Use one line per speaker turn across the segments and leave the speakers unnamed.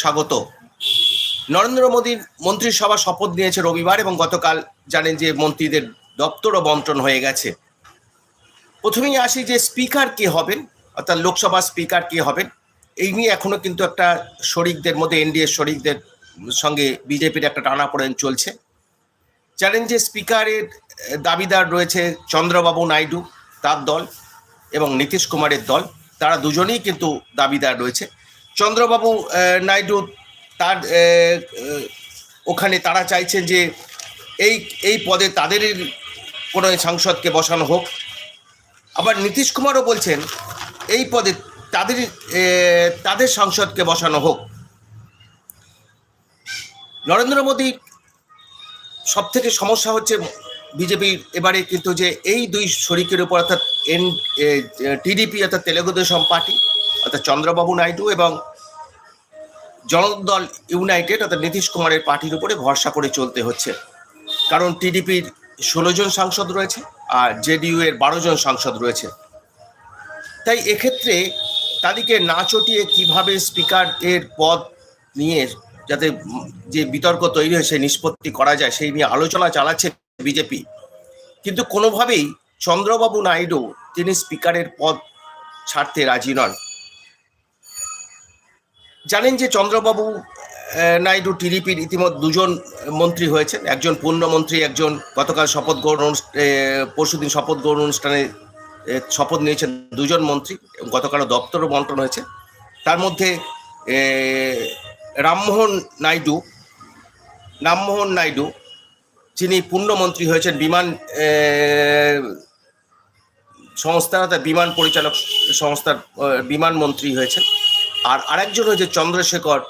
স্বাগত। নরেন্দ্র মোদীর মন্ত্রিসভা শপথ নিয়েছে রবিবার এবং গতকাল জানেন যে মন্ত্রীদের দপ্তরও বন্টন হয়ে গেছে। প্রথমেই আসি যে স্পিকার কে হবেন, অর্থাৎ লোকসভা স্পিকার কে হবেন, এই নিয়ে এখনও কিন্তু একটা শরিকদের মধ্যে, এনডিএ শরিকদের সঙ্গে বিজেপির একটা টানা টানাপোড়েন চলছে। জানেন যে স্পিকারের দাবিদার রয়েছে চন্দ্রবাবু নাইডু, তার দল এবং নীতিশ কুমারের দল, তারা দুজনেই কিন্তু দাবিদার রয়েছে। চন্দ্রবাবু নাইডু তার ওখানে তারা চাইছেন যে এই এই পদে তাদেরই কোনো সাংসদকে বসানো হোক। আবার নীতিশ কুমারও বলছেন, এই পদে তাদের তাদের সাংসদকে বসানো হোক। নরেন্দ্র মোদী সব থেকে সমস্যা হচ্ছে বিজেপির এবারে কিন্তু যে এই দুই শরিকের উপর অর্থাৎ এন টিডিপি অর্থাৎ তেলেগু দেশম পার্টি অর্থাৎ চন্দ্রবাবু নাইডু এবং জনদল ইউনাইটেড, অর্থাৎ নীতিশ কুমারের পার্টির উপরে ভরসা করে চলতে হচ্ছে। কারণ টিডিপির ষোলো জন সাংসদ রয়েছে আর জেডিইউ এর বারো জন সাংসদ রয়েছে। তাই এক্ষেত্রে তাদেরকে না চটিয়ে কীভাবে স্পিকার এর পদ নিয়ে যাতে যে বিতর্ক তৈরি হয়েছে নিষ্পত্তি করা যায়, সেই নিয়ে আলোচনা চালাচ্ছে বিজেপি। কিন্তু কোনোভাবেই চন্দ্রবাবু নাইডু তিনি স্পিকারের পদ ছাড়তে রাজি নন। জানেন যে চন্দ্রবাবু নাইডু, টিডিপির ইতিমধ্যে দুজন মন্ত্রী হয়েছেন। একজন পূর্ণমন্ত্রী, একজন গতকাল শপথ গ্রহণ পরশুদিন শপথ গ্রহণ অনুষ্ঠানে শপথ নিয়েছেন দুজন মন্ত্রী গতকালও দপ্তরও বন্টন হয়েছে। তার মধ্যে রামমোহন নাইডু রামমোহন নাইডু, যিনি পূর্ণমন্ত্রী হয়েছেন, বিমান সংস্থা বিমান পরিচালক সংস্থার বিমান মন্ত্রী হয়েছেন। আর আরেকজন হয়েছে চন্দ্রশেখর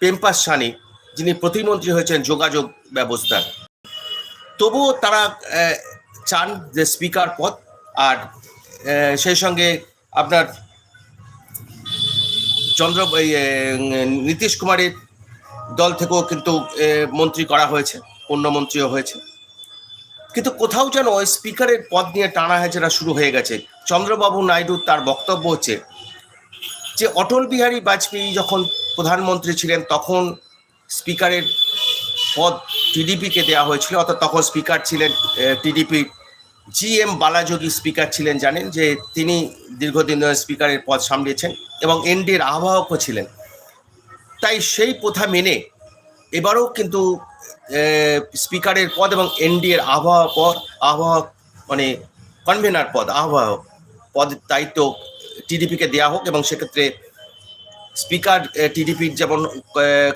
পেম্পাস সানি, যিনি প্রতিমন্ত্রী হয়েছেন যোগাযোগ ব্যবস্থার। তবুও তারা চান যে স্পিকার পদ, আর সেই সঙ্গে আপনার চন্দ্র নীতিশ কুমারের দল থেকেও কিন্তু মন্ত্রী করা হয়েছে, পূর্ণমন্ত্রীও হয়েছে। কিন্তু কোথাও যেন ওই স্পিকারের পদ নিয়ে টানা হেঁচড়া শুরু হয়ে গেছে। চন্দ্রবাবু নাইডু তার বক্তব্য হচ্ছে যে অটল বিহারী বাজপেয়ী যখন প্রধানমন্ত্রী ছিলেন, তখন স্পিকারের পদ টিডিপিকে দেওয়া হয়েছিল। অর্থাৎ তখন স্পিকার ছিলেন TDP G M Balayogi speaker ছিলেন, জানেন যে তিনি দীর্ঘদিন ধরে স্পিকারের পদ সামলিয়েছেন এবং এনডিএর আহ্বায়কও ছিলেন। তাই সেই প্রথা মেনে এবারও কিন্তু স্পিকারের পদ এবং এনডিএর আহ্বায়ক পদ, আহ্বায়ক মানে কনভেনার পদ, আহ্বায়ক পদের দায়িত্ব টিডিপিকে দেওয়া হোক এবং সেক্ষেত্রে স্পিকার টিডিপির যেমন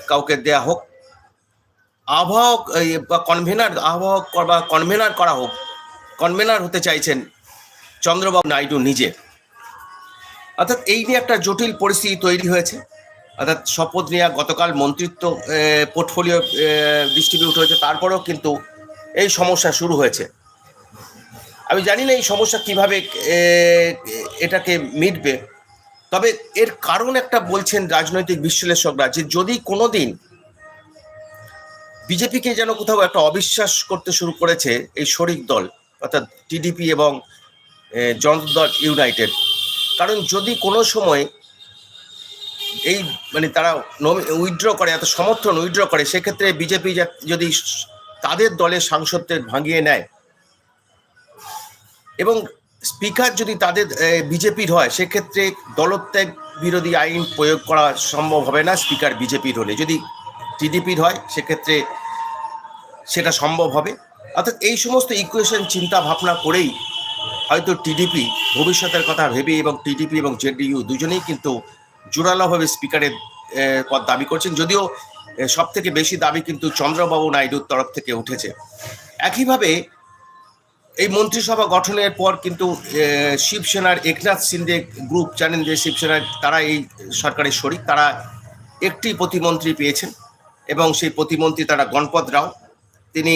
কাউকে দেয়া হোক, আহ্বায়ক বা কনভেনার আহ্বায়ক বা কনভেনার করা হোক কনভেনার হতে চাইছেন চন্দ্রবাবু নাইডু নিজে। অর্থাৎ এই নিয়ে একটা জটিল পরিস্থিতি তৈরি হয়েছে। অর্থাৎ শপথ নেওয়া গতকাল মন্ত্রিত্ব পোর্টফোলিও ডিস্ট্রিবিউট হয়েছে, তারপরেও কিন্তু এই সমস্যা শুরু হয়েছে। আমি জানি না এই সমস্যা কীভাবে এটাকে মিটবে। তবে এর কারণ একটা বলছেন রাজনৈতিক বিশ্লেষকরা যে যদি কোনো দিন বিজেপিকে যেন কোথাও একটা অবিশ্বাস করতে শুরু করেছে এই শরিক দল অর্থাৎ টিডিপি এবং এ, জনতা দল ইউনাইটেড কারণ যদি কোনো সময় এই মানে তারা উইথড্র করে এত সমর্থন উইথড্র করে সেক্ষেত্রে বিজেপি যদি তাদের দলের সাংসদদের ভাঙিয়ে নেয় এবং স্পিকার যদি তাদের বিজেপির হয়, সেক্ষেত্রে দলত্যাগ বিরোধী আইন প্রয়োগ করা সম্ভব হবে না স্পিকার বিজেপির হলে। যদি টিডিপির হয়, সেক্ষেত্রে সেটা সম্ভব হবে। অর্থাৎ এই সমস্ত ইকুয়েশন চিন্তা ভাবনা করেই হয়তো টিডিপি ভবিষ্যতের কথা ভেবে এবং টিডিপি এবং জেডিইউ দুজনেই কিন্তু জোরালোভাবে স্পিকারের পদ দাবি করছেন। যদিও সব থেকে বেশি দাবি কিন্তু চন্দ্রবাবু নাইডুর তরফ থেকে উঠেছে। একইভাবে এই মন্ত্রিসভা গঠনের পর কিন্তু শিবসেনার একনাথ সিন্দে গ্রুপ জানেন যে শিবসেনার, তারা এই সরকারের শরিক, তারা একটি প্রতিমন্ত্রী পেয়েছেন এবং সেই প্রতিমন্ত্রী তারা গণপত রাও। তিনি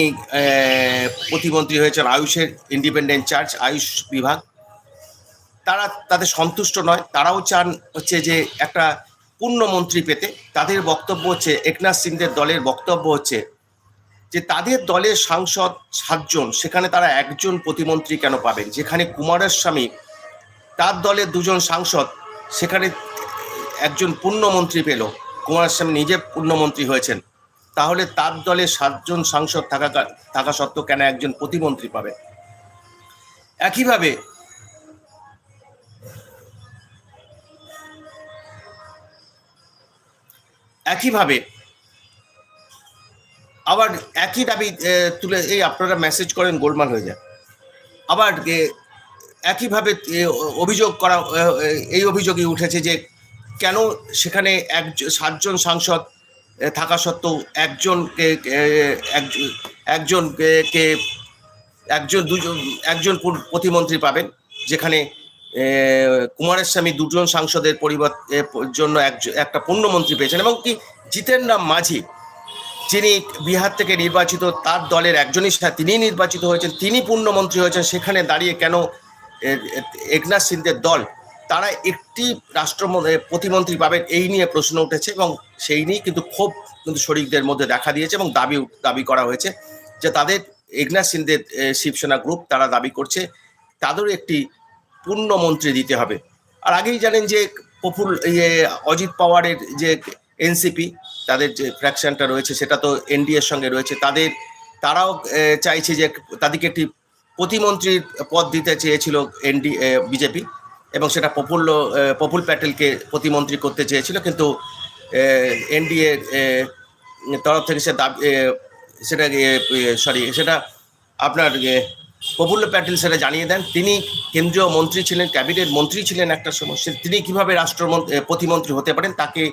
প্রতিমন্ত্রী হয়েছেন আয়ুষের ইন্ডিপেন্ডেন্ট চার্জ আয়ুষ বিভাগ। তারা তাদের সন্তুষ্ট নয়, তারাও চান হচ্ছে যে একটা পূর্ণমন্ত্রী পেতে। তাদের বক্তব্য হচ্ছে, একনাথ সিংদের দলের বক্তব্য হচ্ছে যে তাদের দলের সাংসদ সাতজন, সেখানে তারা একজন প্রতিমন্ত্রী কেন পাবেন? যেখানে কুমারস্বামী, তার দলের দুজন সাংসদ, সেখানে একজন পূর্ণমন্ত্রী পেল। কুমারস্বামী নিজে পূর্ণমন্ত্রী হয়েছেন। তাহলে তার দলে সাতজন সাংসদ থাকা থাকা সত্ত্বেও কেন একজন প্রতিমন্ত্রী পাবে একইভাবে একইভাবে আবার একই দাবি তুলে এই আপনারা মেসেজ করেন, গোলমাল হয়ে যায়। আবার একইভাবে অভিযোগ করা এই অভিযোগই উঠেছে যে কেন সেখানে এক, সাতজন সাংসদ থাকা সত্ত্বেও একজনকে একজন কে- একজন দুজন, একজন পুর- প্রতিমন্ত্রী পাবেন, যেখানে কুমারের স্বামী দুজন সাংসদের পরিবর্তে জন্য একটা পূর্ণমন্ত্রী পেয়েছেন এবং কি জিতেন রাম মাঝি যিনি বিহার থেকে নির্বাচিত, তার দলের একজনই তিনি নির্বাচিত হয়েছেন, তিনি পূর্ণমন্ত্রী হয়েছেন, সেখানে দাঁড়িয়ে কেন একনাথ সিন্ধের দল? তারা একটি রাষ্ট্র প্রতিমন্ত্রী পাবেন, এই নিয়ে প্রশ্ন উঠেছে এবং সেই নিয়ে কিন্তু ক্ষোভ কিন্তু শরিকদের মধ্যে দেখা দিয়েছে এবং দাবি দাবি করা হয়েছে যে তাদের একনাথ সিন্ধের শিবসেনা গ্রুপ তারা দাবি করছে তাদেরও একটি পূর্ণমন্ত্রী দিতে হবে। আর আগেই জানেন যে প্রফুল ইয়ে অজিত পাওয়ারের যে এনসিপি তাদের যে ফ্র্যাকশনটা রয়েছে, সেটা তো এনডিএর সঙ্গে রয়েছে। তাদের, তারাও চাইছে যে তাদেরকে একটি প্রতিমন্ত্রীর পদ দিতে চেয়েছিল এনডি বিজেপি এবং সেটা প্রফুল্ল প্রফুল প্যাটেলকে প্রতিমন্ত্রী করতে চেয়েছিল। কিন্তু এনডিএ তরফ থেকে সে দাবি সেটা সরি সেটা আপনার প্রফুল্ল প্যাটেল সেটা জানিয়ে দেন। তিনি কেন্দ্রীয় মন্ত্রী ছিলেন, ক্যাবিনেট মন্ত্রী ছিলেন একটা সময়। সে- তিনি কীভাবে রাষ্ট্রমন্ত্রী প্রতিমন্ত্রী হতে পারেন, তাকে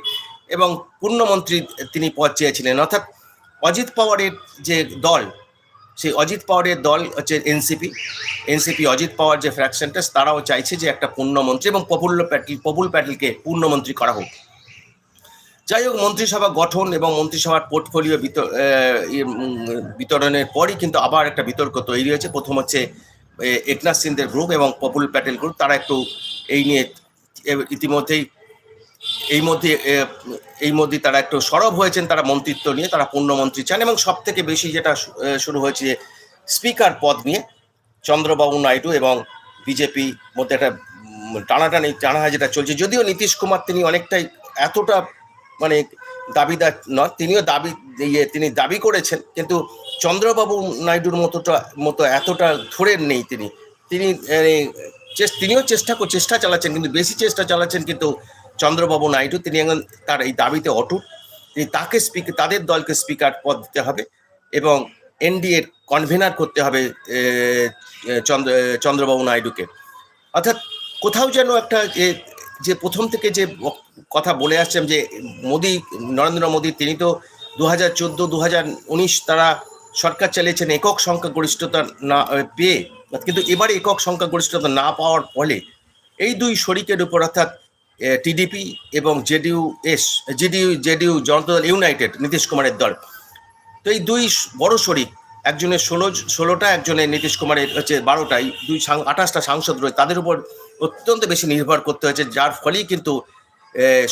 এবং পূর্ণমন্ত্রী তিনি পদ চেয়েছিলেন। অর্থাৎ অজিত পাওয়ারের যে দল সেই অজিত পাওয়ারের দল হচ্ছে এনসিপি। এনসিপি অজিত পাওয়ার যে ফ্র্যাকশনটা তারাও চাইছে যে একটা পূর্ণমন্ত্রী এবং প্রফুল্ল প্যাটেল প্রফুল প্যাটেলকে পূর্ণমন্ত্রী করা হোক। যাই হোক মন্ত্রিসভা গঠন এবং মন্ত্রিসভার পোর্টফোলিও ইয়ে, বিতরণের পরই কিন্তু আবার একটা বিতর্ক তৈরি হয়েছে। প্রথম হচ্ছে একনাথ সিন্ধের গ্রুপ এবং প্রফুল প্যাটেল গ্রুপ তারা একটু এই নিয়ে ইতিমধ্যেই এই মধ্যে এই মধ্যে তারা একটু সরব হয়েছেন, তারা মন্ত্রিত্ব নিয়ে, তারা পূর্ণমন্ত্রী চান এবং সব থেকে বেশি যেটা শুরু হয়েছে স্পিকার পদ নিয়ে চন্দ্রবাবু নাইডু এবং বিজেপি মধ্যে একটা টানাটানি টানা যেটা চলছে। যদিও নীতিশ কুমার তিনি অনেকটাই এতটা মানে দাবিদার নয় তিনিও দাবি ইয়ে তিনি দাবি করেছেন, কিন্তু চন্দ্রবাবু নাইডুর মতোটা, মতো এতটা ধরে নেই তিনি। তিনি তিনিও চেষ্টা চেষ্টা চালাচ্ছেন, কিন্তু বেশি চেষ্টা চালাচ্ছেন কিন্তু চন্দ্রবাবু নাইডু, তিনি এখন তার এই দাবিতে অটুট। তিনি তাকে স্পিকার তাদের দলকে স্পিকার পদ দিতে হবে এবং এনডিএর কনভেনার করতে হবে চন্দ্র, চন্দ্রবাবু নাইডুকে। অর্থাৎ কোথাও যেন একটা যে যে প্রথম থেকে যে কথা বলে আসছেন যে মোদী, নরেন্দ্র মোদী, তিনি তো দু হাজার চোদ্দ দু হাজার উনিশ তারা সরকার চালিয়েছেন একক সংখ্যাগরিষ্ঠতা না পেয়ে। কিন্তু এবারে একক সংখ্যাগরিষ্ঠতা না পাওয়ার ফলে এই দুই শরিকের উপর অর্থাৎ টিডিপি এবং JDU S JDU JDU Janata Dal united, Nitish কুমারের দল। তো এই দুই বড় শরিক একজনের ষোলো ষোলোটা একজনের নীতিশ কুমারের হচ্ছে বারোটাই, দুই আঠাশটা সাংসদ রয়েছে তাদের উপর অত্যন্ত বেশি নির্ভর করতে হয়েছে, যার ফলেই কিন্তু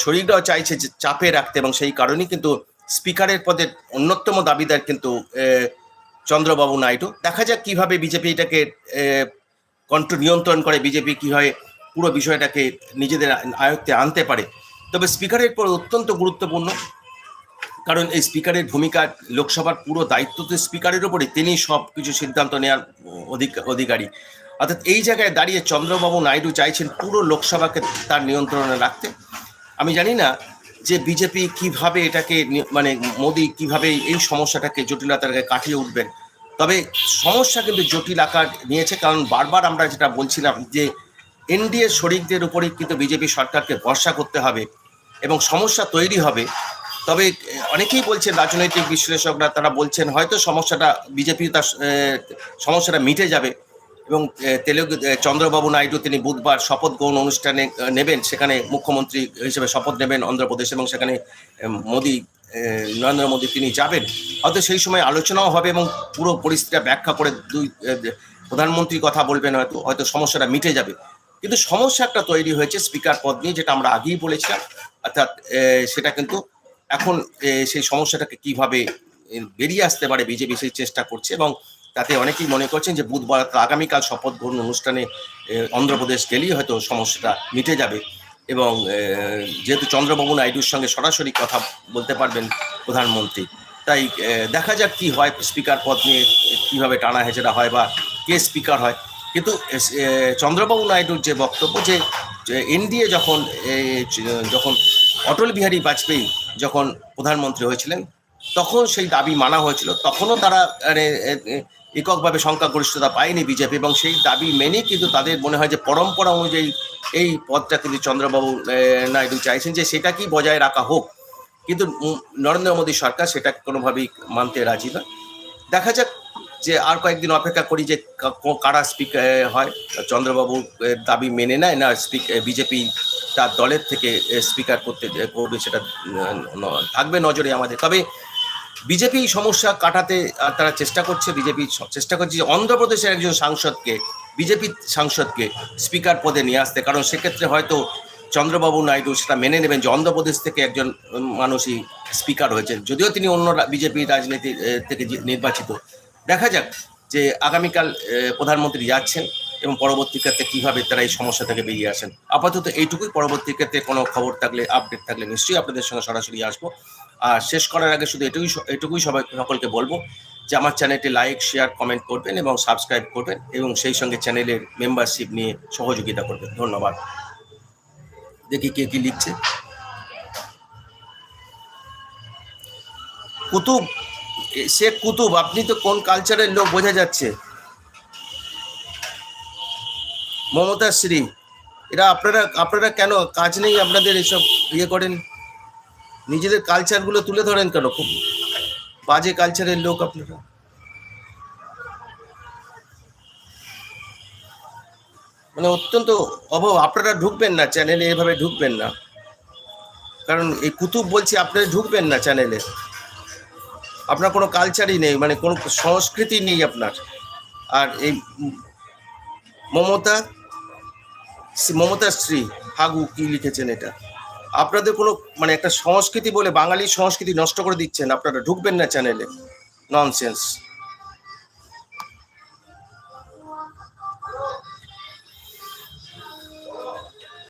শরিকরাও চাইছে যে চাপে রাখতে এবং সেই কারণেই কিন্তু স্পিকারের পদে অন্যতম দাবিদার কিন্তু চন্দ্রবাবু নাইডু। দেখা যাক কীভাবে বিজেপি এটাকে কন্ট্রোল নিয়ন্ত্রণ করে বিজেপি কীভাবে পুরো বিষয়টাকে নিজেদের আয়ত্তে আনতে পারে। তবে স্পিকারের পর অত্যন্ত গুরুত্বপূর্ণ, কারণ এই স্পিকারের ভূমিকা লোকসভার পুরো দায়িত্ব তো স্পিকারের উপরে তিনি সব কিছু সিদ্ধান্ত নেওয়ার অধিক- অধিকারী। অর্থাৎ এই জায়গায় দাঁড়িয়ে চন্দ্রবাবু নাইডু চাইছেন পুরো লোকসভাকে তার নিয়ন্ত্রণে রাখতে। আমি জানি না যে বিজেপি কীভাবে এটাকে মানে মোদি কীভাবে এই সমস্যাটাকে জটিলতাকে কাটিয়ে উঠবেন। তবে সমস্যা কিন্তু জটিল আকার নিয়েছে, কারণ বারবার আমরা যেটা বলছিলাম যে এনডিএ শরিকদের উপরেই কিন্তু বিজেপি সরকারকে ভরসা করতে হবে এবং সমস্যা তৈরি হবে। তবে অনেকেই বলছেন, রাজনৈতিক বিশ্লেষকরা তারা বলছেন, হয়তো সমস্যাটা বিজেপি তার সমস্যাটা মিটে যাবে এবং তেলেগু চন্দ্রবাবু নাইডু তিনি বুধবার শপথ গ্রহণ অনুষ্ঠানে নেবেন। সেখানে মুখ্যমন্ত্রী হিসেবে শপথ নেবেন অন্ধ্রপ্রদেশ এবং সেখানে মোদি নরেন্দ্র মোদী তিনি যাবেন। হয়তো সেই সময় আলোচনাও হবে এবং পুরো পরিস্থিতিটা ব্যাখ্যা করে দুই প্রধানমন্ত্রী কথা বলবেন, হয়তো হয়তো সমস্যাটা মিটে যাবে। কিন্তু সমস্যা একটা তৈরি হয়েছে স্পিকার পদ নিয়ে, যেটা আমরা আগেই বলেছিলাম। অর্থাৎ সেটা কিন্তু এখন সেই সমস্যাটাকে কীভাবে বেরিয়ে আসতে পারে বিজেপি সেই চেষ্টা করছে এবং তাতে অনেকেই মনে করছেন যে বুধবার আগামীকাল শপথ গ্রহণ অনুষ্ঠানে অন্ধ্রপ্রদেশ গেলেই হয়তো সমস্যাটা মিটে যাবে। এবং যেহেতু চন্দ্রবাবু নাইডুর সঙ্গে সরাসরি কথা বলতে পারবেন প্রধানমন্ত্রী, তাই দেখা যাক কি হয় স্পিকার পদ নিয়ে, কীভাবে টানা হেঁচড়া হয় বা কে স্পিকার হয়। কিন্তু চন্দ্রবাবু নাইডুর যে বক্তব্য যে এনডিএ যখন যখন অটল বিহারী বাজপেয়ী যখন প্রধানমন্ত্রী হয়েছিলেন, তখন সেই দাবি মানা হয়েছিল। তখনও তারা মানে এককভাবে সংখ্যাগরিষ্ঠতা পায়নি বিজেপি, এবং সেই দাবি মেনেই কিন্তু তাদের মনে হয় যে পরম্পরা অনুযায়ী এই পদটা কিন্তু চন্দ্রবাবু নাইডু চাইছেন যে সেটা কি বজায় রাখা হোক। কিন্তু নরেন্দ্র মোদী সরকার সেটা কোনোভাবেই মানতে রাজি না। দেখা যাক যে আর কয়েকদিন অপেক্ষা করি যে কারা স্পিকার হয়। চন্দ্রবাবু দাবি মেনে নেয় না স্পিক বিজেপি তার দলের থেকে স্পিকার করতে করবে সেটা থাকবে নজরে আমাদের। তবে বিজেপি সমস্যা কাটাতে তারা চেষ্টা করছে, বিজেপি চেষ্টা করছে যে অন্ধ্রপ্রদেশের একজন সাংসদকে, বিজেপি সাংসদকে স্পিকার পদে নিয়ে আসতে। কারণ সেক্ষেত্রে হয়তো চন্দ্রবাবু নাইডু সেটা মেনে নেবেন যে অন্ধ্রপ্রদেশ থেকে একজন মানুষই স্পিকার হয়েছেন। যদিও তিনি অন্য বিজেপি রাজনীতি থেকে নির্বাচিত। দেখা যাক যে আগামীকাল প্রধানমন্ত্রী যাচ্ছেন এবং পরবর্তী ক্ষেত্রে কীভাবে তারা এই সমস্যা থেকে বেরিয়ে আসেন। আপাতত এইটুকুই। পরবর্তী ক্ষেত্রে কোনো খবর থাকলে আপডেট থাকলে নিশ্চয়ই আপনাদের সঙ্গে সরাসরি আসব। আর শেষ করার আগে শুধু এটুকুই এটুকুই সবাই, সকলকে বলব যে আমার চ্যানেলটি লাইক শেয়ার কমেন্ট করবেন এবং সাবস্ক্রাইব করবেন এবং সেই সঙ্গে চ্যানেলের মেম্বারশিপ নিয়ে সহযোগিতা করবেন। ধন্যবাদ। দেখি কে কি লিখছে। কুতুব শেখ কুতুব, আপনি তো কোন কালচারের লোক বোঝা যাচ্ছে? মমতা শ্রী, এরা আপনারা আপনারা কেন কাজ নেই আপনাদের এসব ইয়ে করেন? নিজেদের কালচারগুলো তুলে ধরেন কেন? খুব বাজে কালচারের লোক আপনারা। মানে অত্যন্ত অভাব, আপনারা ঢুকবেন না চ্যানেলে এভাবে ঢুকবেন না। কারণ এই কুতুব বলছি, আপনারা ঢুকবেন না চ্যানেলে আপনার কোনো কালচারই নেই মানে কোনো সংস্কৃতি নেই আপনার। আর এই মমতা, মমতার স্ত্রী, হাগু কি লিখেছেন এটা? আপনাদের কোনো মানে একটা সংস্কৃতি বলে বাঙালি সংস্কৃতি নষ্ট করে দিচ্ছেন, আপনারা ঢুকবেন না চ্যানেলে ননসেন্স